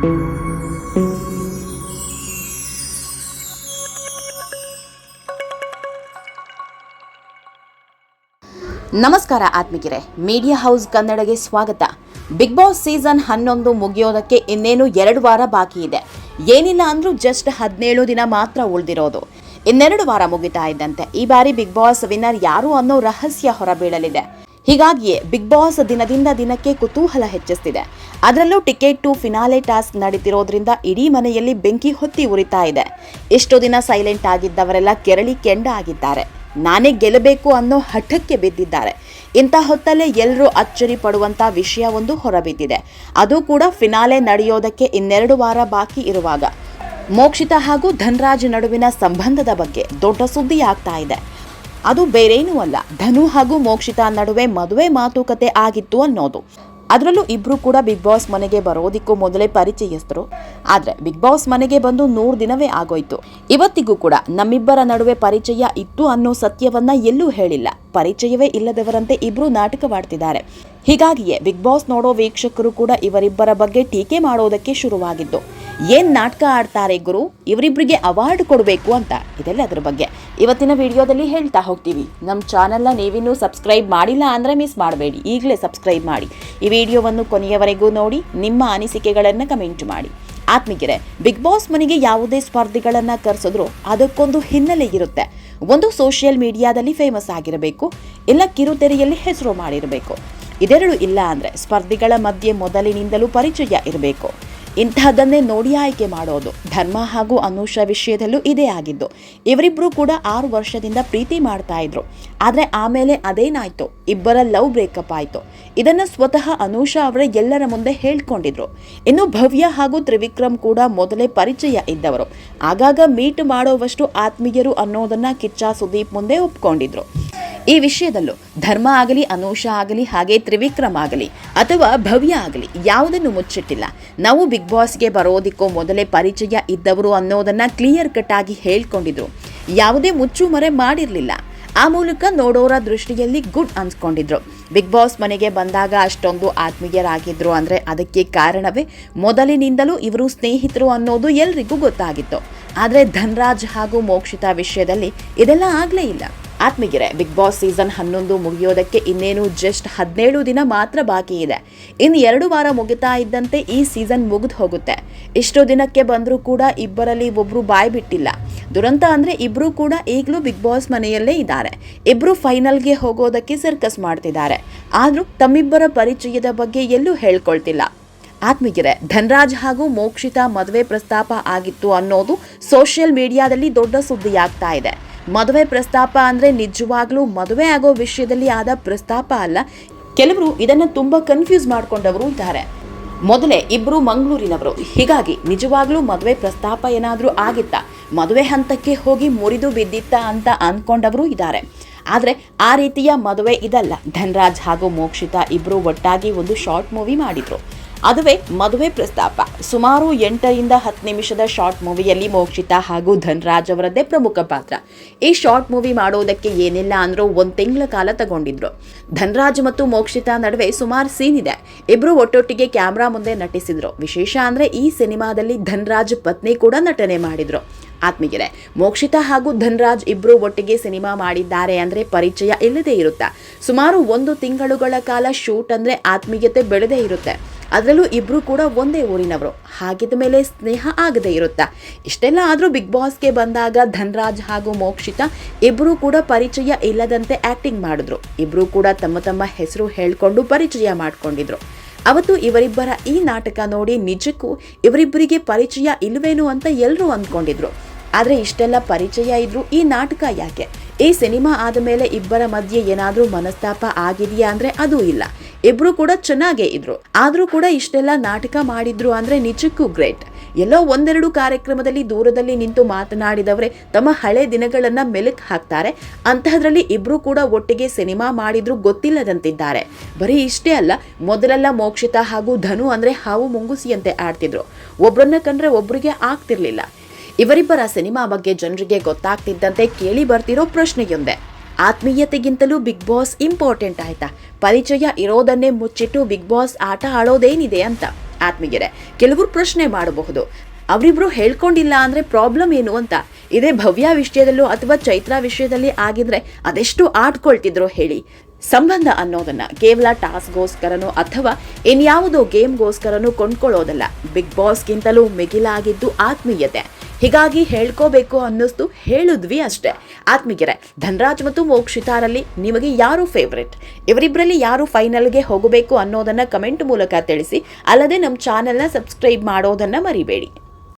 ನಮಸ್ಕಾರ ಆತ್ಮಿಕಿರೆ media house ಕನ್ನಡಗೆ ಸ್ವಾಗತ. Big boss season ಹನ್ನೊಂದು ಮುಗಿಯೋದಕ್ಕೆ ಇನ್ನೇನು ಎರಡು ವಾರ ಬಾಕಿ ಇದೆ. ಏನಿಲ್ಲ ಅಂದ್ರೂ ಜಸ್ಟ್ ಹದಿನೇಳು ದಿನ ಮಾತ್ರ ಉಳಿದಿರೋದು. ಇನ್ನೆರಡು ವಾರ ಮುಗಿತಾ ಇದ್ದಂತೆ. ಈ ಬಾರಿ ಬಿಗ್ ಬಾಸ್ ವಿನ್ನರ್ ಯಾರು ಅನ್ನೋ ರಹಸ್ಯ ಹೊರಬೀಳಲಿದೆ. ಹೀಗಾಗಿಯೇ ಬಿಗ್ ಬಾಸ್ ದಿನದಿಂದ ದಿನಕ್ಕೆ ಕುತೂಹಲ ಹೆಚ್ಚಿಸ್ತಿದೆ. ಅದರಲ್ಲೂ ಟಿಕೆಟ್ ಟು ಫಿನಾಲೆ ಟಾಸ್ಕ್ ನಡೀತಿರೋದ್ರಿಂದ ಇಡೀ ಮನೆಯಲ್ಲಿ ಬೆಂಕಿ ಹೊತ್ತಿ ಉರಿತಾ ಇದೆ. ಇಷ್ಟು ದಿನ ಸೈಲೆಂಟ್ ಆಗಿದ್ದವರೆಲ್ಲ ಕೆರಳಿ ಕೆಂಡ ಆಗಿದ್ದಾರೆ. ನಾನೇ ಗೆಲ್ಲಬೇಕು ಅನ್ನೋ ಹಠಕ್ಕೆ ಬಿದ್ದಿದ್ದಾರೆ. ಇಂಥ ಹೊತ್ತಲ್ಲೇ ಎಲ್ಲರೂ ಅಚ್ಚರಿ ಪಡುವಂಥ ವಿಷಯ ಒಂದು ಹೊರಬಿದ್ದಿದೆ. ಅದು ಕೂಡ ಫಿನಾಲೆ ನಡೆಯೋದಕ್ಕೆ ಇನ್ನೆರಡು ವಾರ ಬಾಕಿ ಇರುವಾಗ. ಮೋಕ್ಷಿತ ಹಾಗೂ ಧನ್ರಾಜ್ ನಡುವಿನ ಸಂಬಂಧದ ಬಗ್ಗೆ ದೊಡ್ಡ ಸುದ್ದಿ ಆಗ್ತಾ ಇದೆ. ಅದು ಬೇರೇನೂ ಅಲ್ಲ. ಧನು ಹಾಗೂ ಮೋಕ್ಷಿತಾ ನಡುವೆ ಮದುವೆ ಮಾತುಕತೆ ಆಗಿತ್ತು ಅನ್ನೋದು. ಅದರಲ್ಲೂ ಇಬ್ರು ಕೂಡ ಬಿಗ್ ಬಾಸ್ ಮನೆಗೆ ಬರೋದಿಕ್ಕೂ ಮೊದಲೇ ಪರಿಚಯಸ್ಥರು. ಆದರೆ ಬಿಗ್ ಬಾಸ್ ಮನೆಗೆ ಬಂದು ನೂರು ದಿನವೇ ಆಗೋಯ್ತು. ಇವತ್ತಿಗೂ ಕೂಡ ನಮ್ಮಿಬ್ಬರ ನಡುವೆ ಪರಿಚಯ ಇತ್ತು ಅನ್ನೋ ಸತ್ಯವನ್ನ ಎಲ್ಲೂ ಹೇಳಿಲ್ಲ. ಪರಿಚಯವೇ ಇಲ್ಲದವರಂತೆ ಇಬ್ಬರು ನಾಟಕವಾಡ್ತಿದ್ದಾರೆ. ಹೀಗಾಗಿಯೇ ಬಿಗ್ ಬಾಸ್ ನೋಡೋ ವೀಕ್ಷಕರು ಕೂಡ ಇವರಿಬ್ಬರ ಬಗ್ಗೆ ಟೀಕೆ ಮಾಡೋದಕ್ಕೆ ಶುರುವಾಗಿದ್ದು. ಏನ್ ನಾಟಕ ಆಡ್ತಾರೆ ಗುರು? ಇವರಿಬ್ಬರಿಗೆ ಅವಾರ್ಡ್ ಕೊಡಬೇಕು ಅಂತ. ಇದೆಲ್ಲ ಅದ್ರ ಬಗ್ಗೆ. ಇವತ್ತಿನ ವಿಡಿಯೋದಲ್ಲಿ ಹೇಳ್ತಾ ಹೋಗ್ತೀವಿ. ನಮ್ಮ ಚಾನಲ್ನ ನೀವಿನ್ನೂ ಸಬ್ಸ್ಕ್ರೈಬ್ ಮಾಡಿಲ್ಲ ಅಂದರೆ ಮಿಸ್ ಮಾಡಬೇಡಿ. ಈಗಲೇ ಸಬ್ಸ್ಕ್ರೈಬ್ ಮಾಡಿ. ಈ ವಿಡಿಯೋವನ್ನು ಕೊನೆಯವರೆಗೂ ನೋಡಿ, ನಿಮ್ಮ ಅನಿಸಿಕೆಗಳನ್ನು ಕಮೆಂಟ್ ಮಾಡಿ. ಆತ್ಮಿಕರೆ ಬಿಗ್ ಬಾಸ್ ಮನೆಗೆ ಯಾವುದೇ ಸ್ಪರ್ಧಿಗಳನ್ನು ಕರೆಸಿದ್ರು ಅದಕ್ಕೊಂದು ಹಿನ್ನೆಲೆ ಇರುತ್ತೆ. ಒಂದು ಸೋಷಿಯಲ್ ಮೀಡಿಯಾದಲ್ಲಿ ಫೇಮಸ್ ಆಗಿರಬೇಕು, ಇಲ್ಲ ಕಿರುತೆರೆಯಲ್ಲಿ ಹೆಸರು ಮಾಡಿರಬೇಕು. ಇದೆರಡು ಇಲ್ಲ ಅಂದರೆ ಸ್ಪರ್ಧಿಗಳ ಮಧ್ಯೆ ಮೊದಲಿನಿಂದಲೂ ಪರಿಚಯ ಇರಬೇಕು. ಇಂತಹದ್ದನ್ನೇ ನೋಡಿ ಆಯ್ಕೆ ಮಾಡೋದು. ಧರ್ಮ ಹಾಗೂ ಅನುಷ ವಿಷಯದಲ್ಲೂ ಇದೇ ಆಗಿದ್ದು ಇವರಿಬ್ಬರು ಕೂಡ ಆರು ವರ್ಷದಿಂದ ಪ್ರೀತಿ ಮಾಡ್ತಾ ಇದ್ರು. ಆದರೆ ಆಮೇಲೆ ಅದೇನಾಯ್ತು? ಇಬ್ಬರ ಲವ್ ಬ್ರೇಕಪ್ ಆಯಿತು. ಇದನ್ನು ಸ್ವತಃ ಅನುಷ ಅವರೇ ಎಲ್ಲರ ಮುಂದೆ ಹೇಳ್ಕೊಂಡಿದ್ರು. ಇನ್ನು ಭವ್ಯ ಹಾಗೂ ತ್ರಿವಿಕ್ರಮ್ ಕೂಡ ಮೊದಲೇ ಪರಿಚಯ ಇದ್ದವರು. ಆಗಾಗ ಮೀಟ್ ಮಾಡೋವಷ್ಟು ಆತ್ಮೀಯರು ಅನ್ನೋದನ್ನ ಕಿಚ್ಚ ಸುದೀಪ್ ಮುಂದೆ ಒಪ್ಕೊಂಡಿದ್ರು. ಈ ವಿಷಯದಲ್ಲೂ ಧರ್ಮ ಆಗಲಿ, ಅನೂಷ ಆಗಲಿ, ಹಾಗೆ ತ್ರಿವಿಕ್ರಮ್ ಆಗಲಿ ಅಥವಾ ಭವ್ಯ ಆಗಲಿ ಯಾವುದನ್ನು ಮುಚ್ಚಿಟ್ಟಿಲ್ಲ. ನಾವು ಬಿಗ್ ಬಾಸ್ಗೆ ಬರೋದಿಕ್ಕೂ ಮೊದಲೇ ಪರಿಚಯ ಇದ್ದವರು ಅನ್ನೋದನ್ನು ಕ್ಲಿಯರ್ ಕಟ್ ಆಗಿ ಹೇಳ್ಕೊಂಡಿದ್ರು. ಯಾವುದೇ ಮುಚ್ಚುಮರೆ ಮಾಡಿರಲಿಲ್ಲ. ಆ ಮೂಲಕ ನೋಡೋರ ದೃಷ್ಟಿಯಲ್ಲಿ ಗುಡ್ ಅನ್ಸ್ಕೊಂಡಿದ್ರು. ಬಿಗ್ ಬಾಸ್ ಮನೆಗೆ ಬಂದಾಗ ಅಷ್ಟೊಂದು ಆತ್ಮೀಯರಾಗಿದ್ರು ಅಂದರೆ ಅದಕ್ಕೆ ಕಾರಣವೇ ಮೊದಲಿನಿಂದಲೂ ಇವರು ಸ್ನೇಹಿತರು ಅನ್ನೋದು ಎಲ್ರಿಗೂ ಗೊತ್ತಾಗಿತ್ತು. ಆದರೆ ಧನ್ರಾಜ್ ಹಾಗೂ ಮೋಕ್ಷಿತಾ ವಿಷಯದಲ್ಲಿ ಇದೆಲ್ಲ ಆಗಲೇ ಇಲ್ಲ. ಆತ್ಮೀಗೆರೆ ಬಿಗ್ ಬಾಸ್ ಸೀಸನ್ ಹನ್ನೊಂದು ಮುಗಿಯೋದಕ್ಕೆ ಇನ್ನೇನು ಜಸ್ಟ್ ಹದಿನೇಳು ದಿನ ಮಾತ್ರ ಬಾಕಿ ಇದೆ. ಇನ್ನು ಎರಡು ವಾರ ಮುಗಿತಾ ಇದ್ದಂತೆ ಈ ಸೀಸನ್ ಮುಗಿದು ಹೋಗುತ್ತೆ. ಇಷ್ಟು ದಿನಕ್ಕೆ ಬಂದರೂ ಕೂಡ ಇಬ್ಬರಲ್ಲಿ ಒಬ್ಬರು ಬಾಯ್ ಬಿಟ್ಟಿಲ್ಲ. ದುರಂತ ಅಂದರೆ ಇಬ್ಬರೂ ಕೂಡ ಈಗಲೂ ಬಿಗ್ ಬಾಸ್ ಮನೆಯಲ್ಲೇ ಇದ್ದಾರೆ. ಇಬ್ಬರು ಫೈನಲ್ಗೆ ಹೋಗೋದಕ್ಕೆ ಸರ್ಕಸ್ ಮಾಡ್ತಿದ್ದಾರೆ. ಆದರೂ ತಮ್ಮಿಬ್ಬರ ಪರಿಚಯದ ಬಗ್ಗೆ ಎಲ್ಲೂ ಹೇಳ್ಕೊಳ್ತಿಲ್ಲ. ಆತ್ಮಗಿರೆ ಧನ್ರಾಜ್ ಹಾಗೂ ಮೋಕ್ಷಿತ ಮದುವೆ ಪ್ರಸ್ತಾಪ ಆಗಿತ್ತು ಅನ್ನೋದು ಸೋಷಿಯಲ್ ಮೀಡಿಯಾದಲ್ಲಿ ದೊಡ್ಡ ಸುದ್ದಿಯಾಗ್ತಾ ಇದೆ. ಮದುವೆ ಪ್ರಸ್ತಾಪ ಅಂದರೆ ನಿಜವಾಗ್ಲೂ ಮದುವೆ ಆಗೋ ವಿಷಯದಲ್ಲಿ ಆದ ಪ್ರಸ್ತಾಪ ಅಲ್ಲ. ಕೆಲವರು ಇದನ್ನು ತುಂಬಾ ಕನ್ಫ್ಯೂಸ್ ಮಾಡ್ಕೊಂಡವರು ಇದ್ದಾರೆ. ಮೊದಲೇ ಇಬ್ಬರು ಮಂಗಳೂರಿನವರು. ಹೀಗಾಗಿ ನಿಜವಾಗ್ಲೂ ಮದುವೆ ಪ್ರಸ್ತಾಪ ಏನಾದರೂ ಆಗಿತ್ತಾ? ಮದುವೆ ಹಂತಕ್ಕೆ ಹೋಗಿ ಮುರಿದು ಬಿದ್ದಿತ್ತ ಅಂತ ಅಂದ್ಕೊಂಡವರು ಇದ್ದಾರೆ. ಆದರೆ ಆ ರೀತಿಯ ಮದುವೆ ಇದಲ್ಲ. ಧನ್ರಾಜ್ ಹಾಗೂ ಮೋಕ್ಷಿತಾ ಇಬ್ಬರು ಒಟ್ಟಾಗಿ ಒಂದು ಶಾರ್ಟ್ ಮೂವಿ ಮಾಡಿದ್ರು. ಅದುವೇ ಮದುವೆ ಪ್ರಸ್ತಾಪ. ಸುಮಾರು ಎಂಟರಿಂದ ಹತ್ತು ನಿಮಿಷದ ಶಾರ್ಟ್ ಮೂವಿಯಲ್ಲಿ ಮೋಕ್ಷಿತಾ ಹಾಗೂ ಧನ್ರಾಜ್ ಅವರದ್ದೇ ಪ್ರಮುಖ ಪಾತ್ರ. ಈ ಶಾರ್ಟ್ ಮೂವಿ ಮಾಡೋದಕ್ಕೆ ಏನಿಲ್ಲ ಅಂದ್ರೂ ಒಂದು ತಿಂಗಳ ಕಾಲ ತಗೊಂಡಿದ್ರು. ಧನ್ರಾಜ್ ಮತ್ತು ಮೋಕ್ಷಿತಾ ನಡುವೆ ಸುಮಾರು ಸೀನ್ ಇದೆ. ಇಬ್ರು ಒಟ್ಟೊಟ್ಟಿಗೆ ಕ್ಯಾಮ್ರಾ ಮುಂದೆ ನಟಿಸಿದ್ರು. ವಿಶೇಷ ಅಂದ್ರೆ ಈ ಸಿನಿಮಾದಲ್ಲಿ ಧನ್ರಾಜ್ ಪತ್ನಿ ಕೂಡ ನಟನೆ ಮಾಡಿದ್ರು. ಆತ್ಮೀಗೆರೆ ಮೋಕ್ಷಿತಾ ಹಾಗೂ ಧನ್ರಾಜ್ ಇಬ್ರು ಒಟ್ಟಿಗೆ ಸಿನಿಮಾ ಮಾಡಿದ್ದಾರೆ ಅಂದ್ರೆ ಪರಿಚಯ ಇಲ್ಲದೇ ಇರುತ್ತಾ? ಸುಮಾರು ಒಂದು ತಿಂಗಳುಗಳ ಕಾಲ ಶೂಟ್ ಅಂದ್ರೆ ಆತ್ಮೀಯತೆ ಬೆಳೆದೇ ಇರುತ್ತೆ. ಅದರಲ್ಲೂ ಇಬ್ಬರು ಕೂಡ ಒಂದೇ ಊರಿನವರು. ಹಾಗಿದ ಮೇಲೆ ಸ್ನೇಹ ಆಗದೇ ಇರುತ್ತಾ? ಇಷ್ಟೆಲ್ಲ ಆದರೂ ಬಿಗ್ ಬಾಸ್ಗೆ ಬಂದಾಗ ಧನ್ರಾಜ್ ಹಾಗೂ ಮೋಕ್ಷಿತ ಇಬ್ಬರೂ ಕೂಡ ಪರಿಚಯ ಇಲ್ಲದಂತೆ ಆ್ಯಕ್ಟಿಂಗ್ ಮಾಡಿದ್ರು. ಇಬ್ಬರೂ ಕೂಡ ತಮ್ಮ ತಮ್ಮ ಹೆಸರು ಹೇಳಿಕೊಂಡು ಪರಿಚಯ ಮಾಡಿಕೊಂಡಿದ್ರು. ಅವತ್ತು ಇವರಿಬ್ಬರ ಈ ನಾಟಕ ನೋಡಿ ನಿಜಕ್ಕೂ ಇವರಿಬ್ಬರಿಗೆ ಪರಿಚಯ ಇಲ್ಲವೇನೋ ಅಂತ ಎಲ್ಲರೂ ಅಂದ್ಕೊಂಡಿದ್ರು. ಆದರೆ ಇಷ್ಟೆಲ್ಲ ಪರಿಚಯ ಇದ್ರು ಈ ನಾಟಕ ಯಾಕೆ? ಈ ಸಿನಿಮಾ ಆದ ಮೇಲೆ ಇಬ್ಬರ ಮಧ್ಯೆ ಏನಾದರೂ ಮನಸ್ತಾಪ ಆಗಿದೆಯಾ ಅಂದರೆ ಅದು ಇಲ್ಲ. ಇಬ್ರು ಕೂಡ ಚೆನ್ನಾಗೇ ಇದ್ರು. ಆದ್ರೂ ಕೂಡ ಇಷ್ಟೆಲ್ಲ ನಾಟಕ ಮಾಡಿದ್ರು ಅಂದ್ರೆ ನಿಜಕ್ಕೂ ಗ್ರೇಟ್. ಎಲ್ಲೋ ಒಂದೆರಡು ಕಾರ್ಯಕ್ರಮದಲ್ಲಿ ದೂರದಲ್ಲಿ ನಿಂತು ಮಾತನಾಡಿದವರೇ ತಮ್ಮ ಹಳೆ ದಿನಗಳನ್ನ ಮೆಲುಕು ಹಾಕ್ತಾರೆ. ಅಂತಹದ್ರಲ್ಲಿ ಇಬ್ರು ಕೂಡ ಒಟ್ಟಿಗೆ ಸಿನಿಮಾ ಮಾಡಿದ್ರು ಗೊತ್ತಿಲ್ಲದಂತಿದ್ದಾರೆ. ಬರೀ ಇಷ್ಟೇ ಅಲ್ಲ, ಮೊದಲೆಲ್ಲ ಮೋಕ್ಷಿತ ಹಾಗೂ ಧನು ಅಂದ್ರೆ ಹಾವು ಮುಂಗುಸಿಯಂತೆ ಆಡ್ತಿದ್ರು. ಒಬ್ರನ್ನ ಕಂಡ್ರೆ ಒಬ್ರಿಗೆ ಆಗ್ತಿರ್ಲಿಲ್ಲ. ಇವರಿಬ್ಬರ ಸಿನಿಮಾ ಬಗ್ಗೆ ಜನರಿಗೆ ಗೊತ್ತಾಗ್ತಿದ್ದಂತೆ ಕೇಳಿ ಬರ್ತಿರೋ ಪ್ರಶ್ನೆಯೊಂದೇ. ಆತ್ಮೀಯತೆಗಿಂತಲೂ ಬಿಗ್ ಬಾಸ್ ಇಂಪಾರ್ಟೆಂಟ್ ಆಯ್ತಾ? ಪರಿಚಯ ಇರೋದನ್ನೇ ಮುಚ್ಚಿಟ್ಟು ಬಿಗ್ ಬಾಸ್ ಆಟ ಆಡೋದೇನಿದೆ ಅಂತ? ಆತ್ಮೀಯರೇ, ಕೆಲವರು ಪ್ರಶ್ನೆ ಮಾಡಬಹುದು. ಅವರಿಬ್ರು ಹೇಳ್ಕೊಂಡಿಲ್ಲ ಅಂದ್ರೆ ಪ್ರಾಬ್ಲಮ್ ಏನು ಅಂತ? ಇದೇ ಭವ್ಯ ವಿಷಯದಲ್ಲೂ ಅಥವಾ ಚೈತ್ರ ವಿಷಯದಲ್ಲಿ ಆಗಿದ್ರೆ ಅದೆಷ್ಟು ಆಡ್ಕೊಳ್ತಿದ್ರು ಹೇಳಿ. ಸಂಬಂಧ ಅನ್ನೋದನ್ನ, ಕೇವಲ ಟಾಸ್ಕ್ಗೋಸ್ಕರನೋ ಅಥವಾ ಇನ್ಯಾವುದೋ ಗೇಮ್ಗೋಸ್ಕರನೋ ಕೊಂಡ್ಕೊಳ್ಳೋದಲ್ಲ. ಬಿಗ್ ಬಾಸ್ಗಿಂತಲೂ ಮಿಗಿಲಾಗಿದ್ದು ಆತ್ಮೀಯತೆ. ಹೀಗಾಗಿ ಹೇಳ್ಕೋಬೇಕು ಅನ್ನಿಸ್ತು ಹೇಳಿದ್ವಿ ಅಷ್ಟೇ. ಆತ್ಮೀಗೆರೆ ಧನ್ರಾಜ್ ಮತ್ತು ಮೋಕ್ಷಿತಾರಲ್ಲಿ ನಿಮಗೆ ಯಾರು ಫೇವ್ರೆಟ್ ಇವರಿಬ್ಬರಲ್ಲಿ ಯಾರು ಫೈನಲ್ಗೆ ಹೋಗಬೇಕು ಅನ್ನೋದನ್ನು ಕಮೆಂಟ್ ಮೂಲಕ ತಿಳಿಸಿ, ಅಲ್ಲದೆ ನಮ್ಮ ಚಾನೆಲ್ನ ಸಬ್ಸ್ಕ್ರೈಬ್ ಮಾಡೋದನ್ನು ಮರಿಬೇಡಿ.